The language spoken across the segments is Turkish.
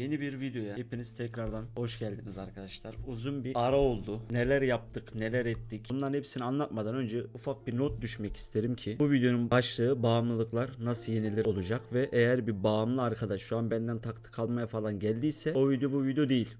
Yeni bir videoya hepiniz tekrardan hoş geldiniz arkadaşlar. Uzun bir ara oldu. Neler yaptık, neler ettik. Bunların hepsini anlatmadan önce ufak bir not düşmek isterim ki bu videonun başlığı bağımlılıklar nasıl yenilir olacak ve eğer bir bağımlı arkadaş şu an benden taktik almaya falan geldiyse o video bu video değil.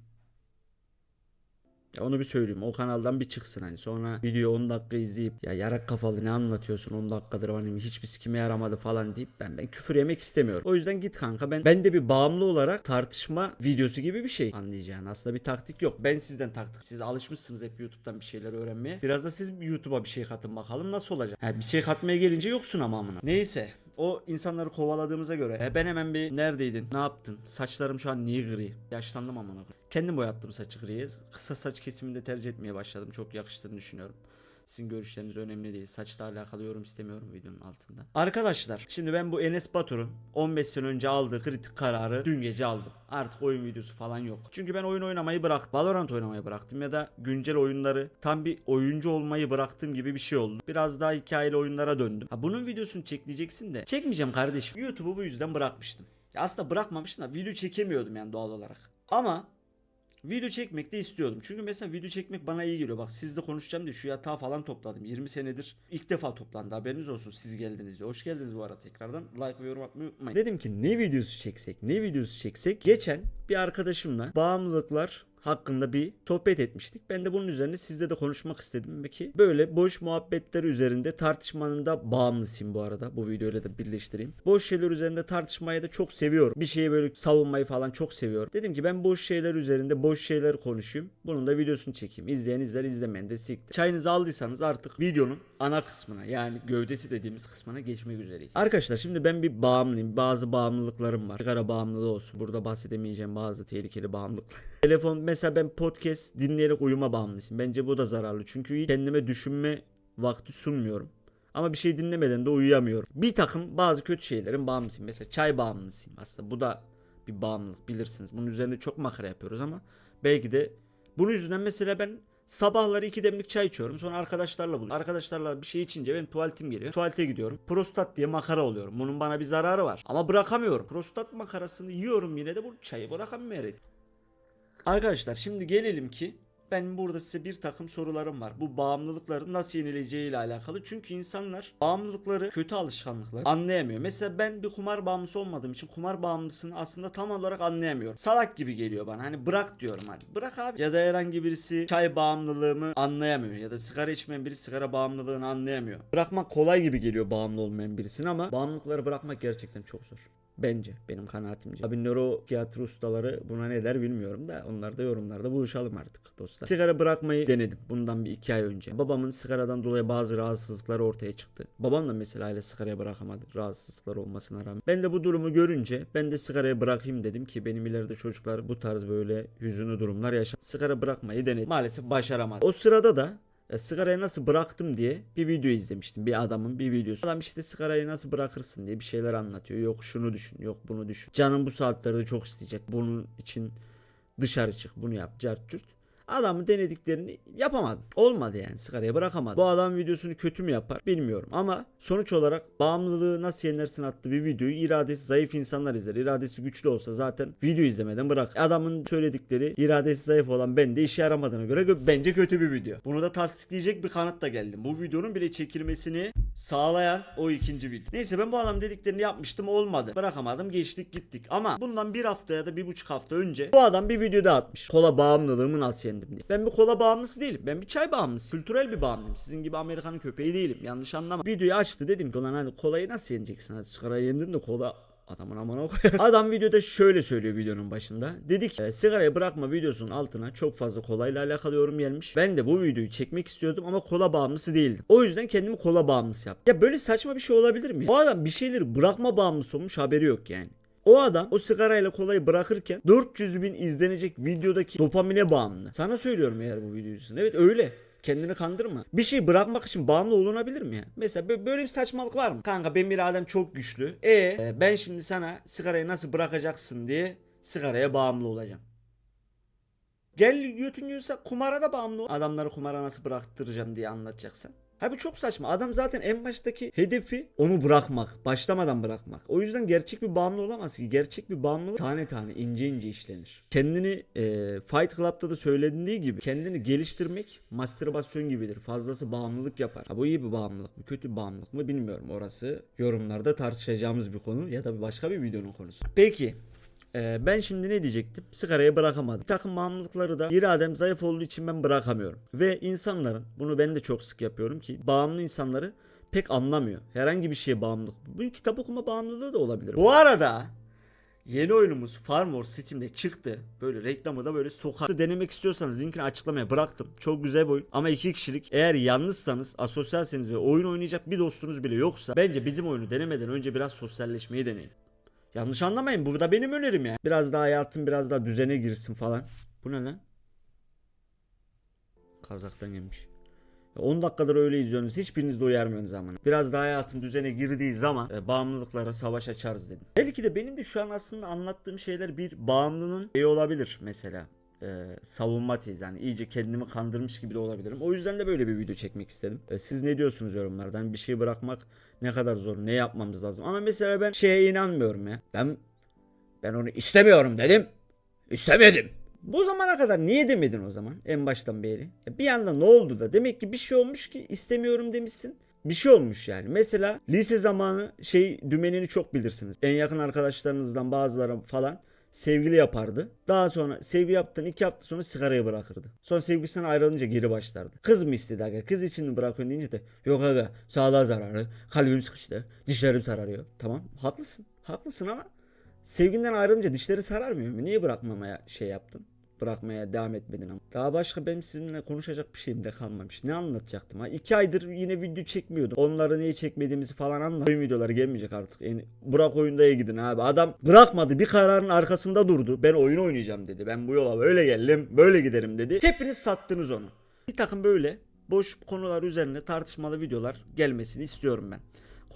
Onu bir söyleyeyim. O kanaldan bir çıksın hani. Sonra video 10 dakika izleyip ya yarak kafalı ne anlatıyorsun 10 dakikadır hani hiçbir sikime yaramadı falan deyip ben ben küfür yemek istemiyorum. O yüzden git kanka ben ben de bir bağımlı olarak tartışma videosu gibi bir şey anlayacağın. Aslında bir taktik yok. Ben sizden taktik. Siz alışmışsınız hep YouTube'dan bir şeyler öğrenmeye. Biraz da siz YouTube'a bir şey katın bakalım nasıl olacak. Ha, bir şey katmaya gelince yoksun ama amına. Neyse o insanları kovaladığımıza göre e, ben hemen bir neredeydin? Ne yaptın? Saçlarım şu an niye gri? Yaşlandım amına koyayım. kendim boyattım saçı griye kısa saç kesiminde tercih etmeye başladım. Çok yakıştığını düşünüyorum sizin görüşleriniz önemli değil. Saçla alakalı yorum istemiyorum videonun altında. Arkadaşlar şimdi ben bu Enes Batur'un 15 sene önce aldığı kritik kararı dün gece aldım. Artık oyun videosu falan yok. Çünkü ben oyun oynamayı bıraktım. Valorant oynamayı bıraktım ya da güncel oyunları tam bir oyuncu olmayı bıraktığım gibi bir şey oldu. Biraz daha hikayeli oyunlara döndüm. Ha, bunun videosunu çekleyeceksin de çekmeyeceğim kardeşim. YouTube'u bu yüzden bırakmıştım. Aslında bırakmamıştım da video çekemiyordum yani doğal olarak. Ama Video çekmek de istiyordum. Çünkü mesela video çekmek bana iyi geliyor. Bak sizle konuşacağım diye şu yatağı falan topladım. 20 senedir ilk defa toplandı. Haberiniz olsun siz geldiniz diye. Hoş geldiniz bu arada tekrardan. Like ve yorum atmayı unutmayın. Dedim ki ne videosu çeksek? Ne videosu çeksek? Geçen bir arkadaşımla bağımlılıklar hakkında bir sohbet etmiştik. Ben de bunun üzerine sizle de konuşmak istedim ki böyle boş muhabbetler üzerinde tartışmanın da bağımlısıyım bu arada. Bu videoyla da birleştireyim. Boş şeyler üzerinde tartışmayı da çok seviyorum. Bir şeyi böyle savunmayı falan çok seviyorum. Dedim ki ben boş şeyler üzerinde boş şeyler konuşayım. Bunun da videosunu çekeyim. İzleyen izler izlemeyen de siktir. Çayınızı aldıysanız artık videonun ana kısmına yani gövdesi dediğimiz kısmına geçmek üzereyiz. Arkadaşlar şimdi ben bir bağımlıyım. Bazı bağımlılıklarım var. Sigara bağımlılığı olsun. Burada bahsedemeyeceğim bazı tehlikeli bağımlılıklar. Telefon mesela ben podcast dinleyerek uyuma bağımlısıyım. Bence bu da zararlı. Çünkü kendime düşünme vakti sunmuyorum. Ama bir şey dinlemeden de uyuyamıyorum. Bir takım bazı kötü şeylerin bağımlısıyım. Mesela çay bağımlısıyım aslında. Bu da bir bağımlılık bilirsiniz. Bunun üzerinde çok makara yapıyoruz ama belki de bunun yüzünden mesela ben sabahları iki demlik çay içiyorum. Sonra arkadaşlarla buluyorum. Arkadaşlarla bir şey içince benim tuvaletim geliyor. Tuvalete gidiyorum. Prostat diye makara oluyorum. Bunun bana bir zararı var. Ama bırakamıyorum. Prostat makarasını yiyorum yine de bu çayı bırakamıyorum. Arkadaşlar şimdi gelelim ki ben burada size bir takım sorularım var. Bu bağımlılıkların nasıl yenileceği ile alakalı. Çünkü insanlar bağımlılıkları, kötü alışkanlıkları anlayamıyor. Mesela ben bir kumar bağımlısı olmadığım için kumar bağımlısını aslında tam olarak anlayamıyorum. Salak gibi geliyor bana. Hani bırak diyorum hani. Bırak abi. Ya da herhangi birisi çay bağımlılığımı anlayamıyor. Ya da sigara içmeyen biri sigara bağımlılığını anlayamıyor. Bırakmak kolay gibi geliyor bağımlı olmayan birisine ama bağımlılıkları bırakmak gerçekten çok zor. Bence benim kanaatimce. Abi nöropsikiyatri ustaları buna ne der bilmiyorum da onlar da yorumlarda buluşalım artık dostlar. Sigara bırakmayı denedim bundan bir iki ay önce. Babamın sigaradan dolayı bazı rahatsızlıkları ortaya çıktı. Babam da mesela aile sigaraya bırakamadı rahatsızlıklar olmasına rağmen. Ben de bu durumu görünce ben de sigarayı bırakayım dedim ki benim ileride çocuklar bu tarz böyle hüzünlü durumlar yaşar. Sigara bırakmayı denedim. Maalesef başaramadım. O sırada da ya sigarayı nasıl bıraktım diye bir video izlemiştim. Bir adamın bir videosu. Adam işte sigarayı nasıl bırakırsın diye bir şeyler anlatıyor. Yok şunu düşün, yok bunu düşün. Canım bu saatlerde çok isteyecek. Bunun için dışarı çık, bunu yap, cart cürt. Adamın denediklerini yapamadım. Olmadı yani sigarayı bırakamadım. Bu adam videosunu kötü mü yapar bilmiyorum ama sonuç olarak bağımlılığı nasıl yenersin adlı bir videoyu iradesi zayıf insanlar izler. İradesi güçlü olsa zaten video izlemeden bırak. Adamın söyledikleri iradesi zayıf olan ben de işe yaramadığına göre gö- bence kötü bir video. Bunu da tasdikleyecek bir kanıtla geldim. Bu videonun bile çekilmesini sağlayan o ikinci video. Neyse ben bu adam dediklerini yapmıştım olmadı. Bırakamadım geçtik gittik. Ama bundan bir hafta ya da bir buçuk hafta önce bu adam bir video daha atmış. Kola bağımlılığımı nasıl yendim diye. Ben bir kola bağımlısı değilim. Ben bir çay bağımlısı. Kültürel bir bağımlıyım. Sizin gibi Amerikanın köpeği değilim. Yanlış anlama. Videoyu açtı dedim ki ulan hani kolayı nasıl yeneceksin? Hadi sigarayı yendin de kola Adamın amına koy. Adam videoda şöyle söylüyor videonun başında. Dedik e, sigarayı bırakma videosunun altına çok fazla kolayla alakalı yorum gelmiş. Ben de bu videoyu çekmek istiyordum ama kola bağımlısı değildim. O yüzden kendimi kola bağımlısı yaptım. Ya böyle saçma bir şey olabilir mi? O adam bir şeyleri bırakma bağımlısı olmuş haberi yok yani. O adam o sigarayla kolayı bırakırken 400 bin izlenecek videodaki dopamine bağımlı. Sana söylüyorum eğer bu videocusun. Evet öyle. Kendini kandırma. Bir şey bırakmak için bağımlı olunabilir mi ya? Mesela bö- böyle bir saçmalık var mı? Kanka ben bir adam çok güçlü. E e, ben şimdi sana sigarayı nasıl bırakacaksın diye sigaraya bağımlı olacağım. Gel götün yiyorsa kumara da bağımlı. Adamları kumara nasıl bıraktıracağım diye anlatacaksan. Abi çok saçma. Adam zaten en baştaki hedefi onu bırakmak. Başlamadan bırakmak. O yüzden gerçek bir bağımlı olamaz ki. Gerçek bir bağımlılık tane tane ince ince işlenir. Kendini e, Fight Club'da da söylediği gibi kendini geliştirmek mastürbasyon gibidir. Fazlası bağımlılık yapar. Ha, bu iyi bir bağımlılık mı kötü bir bağımlılık mı bilmiyorum. Orası yorumlarda tartışacağımız bir konu ya da başka bir videonun konusu. Peki ee, ben şimdi ne diyecektim? Sigarayı bırakamadım. Bir takım bağımlılıkları da iradem zayıf olduğu için ben bırakamıyorum. Ve insanların, bunu ben de çok sık yapıyorum ki bağımlı insanları pek anlamıyor. Herhangi bir şeye bağımlılık. Bu kitap okuma bağımlılığı da olabilir. Bu arada yeni oyunumuz Farmor Steam'de çıktı. Böyle reklamı da böyle sokak. Denemek istiyorsanız linkini açıklamaya bıraktım. Çok güzel bir oyun ama iki kişilik. Eğer yalnızsanız, asosyalseniz ve oyun oynayacak bir dostunuz bile yoksa bence bizim oyunu denemeden önce biraz sosyalleşmeyi deneyin. Yanlış anlamayın bu da benim önerim ya. Biraz daha hayatım biraz daha düzene girsin falan. Bu ne lan? Kazaktan gelmiş. Ya 10 dakikadır öyle izliyorsunuz. Hiçbiriniz de uyarmıyorsunuz ama. Biraz daha hayatım düzene girdiği zaman e, bağımlılıklara savaş açarız dedim. Belki de benim de şu an aslında anlattığım şeyler bir bağımlının şey olabilir mesela. E, savunma tezi yani iyice kendimi kandırmış gibi de olabilirim. O yüzden de böyle bir video çekmek istedim. E, siz ne diyorsunuz yorumlardan? Bir şey bırakmak ne kadar zor, ne yapmamız lazım? Ama mesela ben şeye inanmıyorum ya. Ben ben onu istemiyorum dedim. İstemedim. Bu zamana kadar niye demedin o zaman en baştan beri? Ya bir anda ne oldu da? Demek ki bir şey olmuş ki istemiyorum demişsin. Bir şey olmuş yani. Mesela lise zamanı şey dümenini çok bilirsiniz. En yakın arkadaşlarınızdan bazıları falan sevgili yapardı. Daha sonra sevgi yaptıktan iki hafta sonra sigarayı bırakırdı. Sonra sevgisinden ayrılınca geri başlardı. Kız mı istedi aga? Kız için mi bırakıyorsun deyince de yok aga sağlığa zararı, kalbim sıkıştı, dişlerim sararıyor. Tamam haklısın. Haklısın ama sevginden ayrılınca dişleri sararmıyor mu? Niye bırakmamaya şey yaptın? Bırakmaya devam etmedin ama. Daha başka benim sizinle konuşacak bir şeyim de kalmamış. Ne anlatacaktım ha? İki aydır yine video çekmiyordum. Onları niye çekmediğimizi falan anlat. Oyun videoları gelmeyecek artık. Yani bırak oyundaya gidin abi. Adam bırakmadı. Bir kararın arkasında durdu. Ben oyun oynayacağım dedi. Ben bu yola böyle geldim. Böyle giderim dedi. Hepiniz sattınız onu. Bir takım böyle boş konular üzerine tartışmalı videolar gelmesini istiyorum ben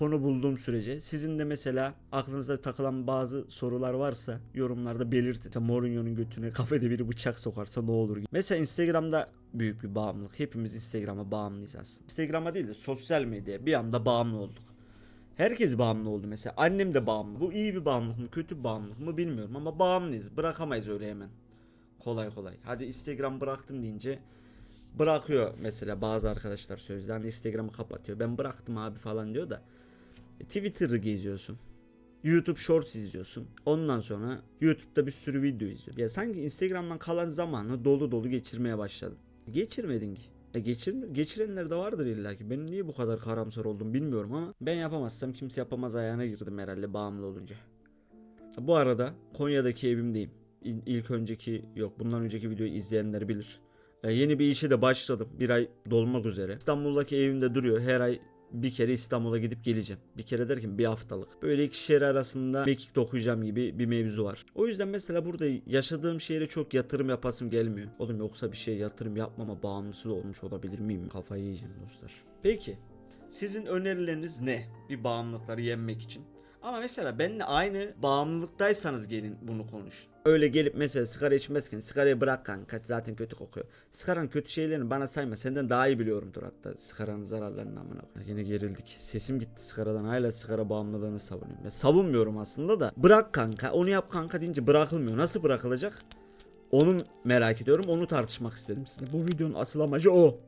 konu bulduğum sürece sizin de mesela aklınıza takılan bazı sorular varsa yorumlarda belirtin. Mesela Mourinho'nun götüne kafede biri bıçak sokarsa ne olur. Mesela Instagram'da büyük bir bağımlılık. Hepimiz Instagram'a bağımlıyız aslında. Instagram'a değil de sosyal medyaya bir anda bağımlı olduk. Herkes bağımlı oldu mesela. Annem de bağımlı. Bu iyi bir bağımlılık mı kötü bir bağımlılık mı bilmiyorum ama bağımlıyız. Bırakamayız öyle hemen. Kolay kolay. Hadi Instagram bıraktım deyince bırakıyor mesela bazı arkadaşlar sözde. Hani Instagram'ı kapatıyor. Ben bıraktım abi falan diyor da. Twitter'ı geziyorsun. YouTube Shorts izliyorsun. Ondan sonra YouTube'da bir sürü video izliyorsun. Ya sanki Instagram'dan kalan zamanı dolu dolu geçirmeye başladın. Geçirmedin ki. E geçir, geçirenler de vardır illa ki. Ben niye bu kadar karamsar oldum bilmiyorum ama ben yapamazsam kimse yapamaz ayağına girdim herhalde bağımlı olunca. Bu arada Konya'daki evimdeyim. İl- İlk önceki yok bundan önceki videoyu izleyenler bilir. E, yeni bir işe de başladım. Bir ay dolmak üzere. İstanbul'daki evimde duruyor. Her ay bir kere İstanbul'a gidip geleceğim. Bir kere derken bir haftalık. Böyle iki şehir arasında mekik dokuyacağım gibi bir mevzu var. O yüzden mesela burada yaşadığım şehre çok yatırım yapasım gelmiyor. Oğlum yoksa bir şey yatırım yapmama bağımlısı olmuş olabilir miyim? Kafayı yiyeceğim dostlar. Peki sizin önerileriniz ne? Bir bağımlılıkları yenmek için. Ama mesela benimle aynı bağımlılıktaysanız gelin bunu konuşun. Öyle gelip mesela sigara içmezken sigarayı bırak kanka zaten kötü kokuyor. Sigaranın kötü şeylerini bana sayma senden daha iyi biliyorumdur hatta sigaranın zararlarını amına koyayım. Yine gerildik. Sesim gitti sigaradan hala sigara bağımlılığını savunuyorum. Ben savunmuyorum aslında da bırak kanka onu yap kanka deyince bırakılmıyor. Nasıl bırakılacak? Onu merak ediyorum. Onu tartışmak istedim sizinle. Bu videonun asıl amacı o.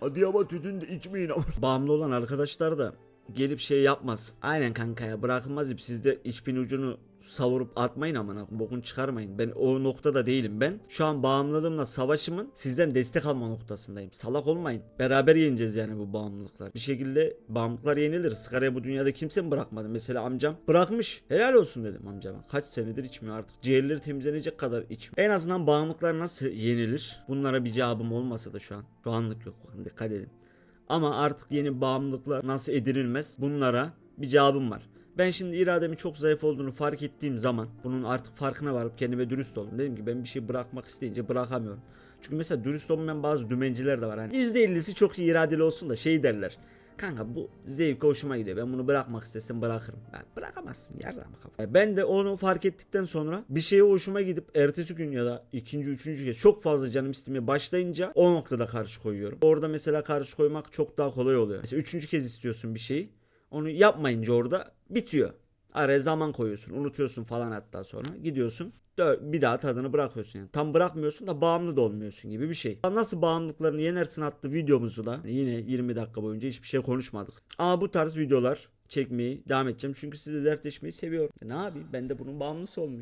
Hadi ama tütün de içmeyin ama. Bağımlı olan arkadaşlar da gelip şey yapmaz. Aynen kanka ya bırakılmaz deyip siz de içpin ucunu savurup atmayın amına bokunu çıkarmayın. Ben o noktada değilim ben. Şu an bağımlılığımla savaşımın sizden destek alma noktasındayım. Salak olmayın. Beraber yeneceğiz yani bu bağımlılıklar. Bir şekilde bağımlılıklar yenilir. Sigarayı bu dünyada kimse mi bırakmadı? Mesela amcam bırakmış. Helal olsun dedim amcama. Kaç senedir içmiyor artık. Ciğerleri temizlenecek kadar içmiyor. En azından bağımlılıklar nasıl yenilir? Bunlara bir cevabım olmasa da şu an. Şu anlık yok dikkat edin. Ama artık yeni bağımlılıklar nasıl edinilmez? Bunlara bir cevabım var. Ben şimdi irademin çok zayıf olduğunu fark ettiğim zaman bunun artık farkına varıp kendime dürüst oldum. Dedim ki ben bir şey bırakmak isteyince bırakamıyorum. Çünkü mesela dürüst olmayan bazı dümenciler de var. Hani %50'si çok iyi iradeli olsun da şey derler. Kanka bu zevki hoşuma gidiyor. Ben bunu bırakmak istesem bırakırım. Ben bırakamazsın yarram kafa. E, Ben de onu fark ettikten sonra bir şeye hoşuma gidip ertesi gün ya da ikinci üçüncü kez çok fazla canım istemeye başlayınca o noktada karşı koyuyorum. Orada mesela karşı koymak çok daha kolay oluyor. Mesela üçüncü kez istiyorsun bir şeyi. Onu yapmayınca orada bitiyor. Araya zaman koyuyorsun, unutuyorsun falan hatta sonra gidiyorsun. Bir daha tadını bırakıyorsun yani. Tam bırakmıyorsun da bağımlı da olmuyorsun gibi bir şey. Nasıl bağımlılıklarını yenersin adlı videomuzu da yine 20 dakika boyunca hiçbir şey konuşmadık. Ama bu tarz videolar çekmeyi devam edeceğim. Çünkü sizle dertleşmeyi seviyorum. E ne yapayım? Ben de bunun bağımlısı olmuyor.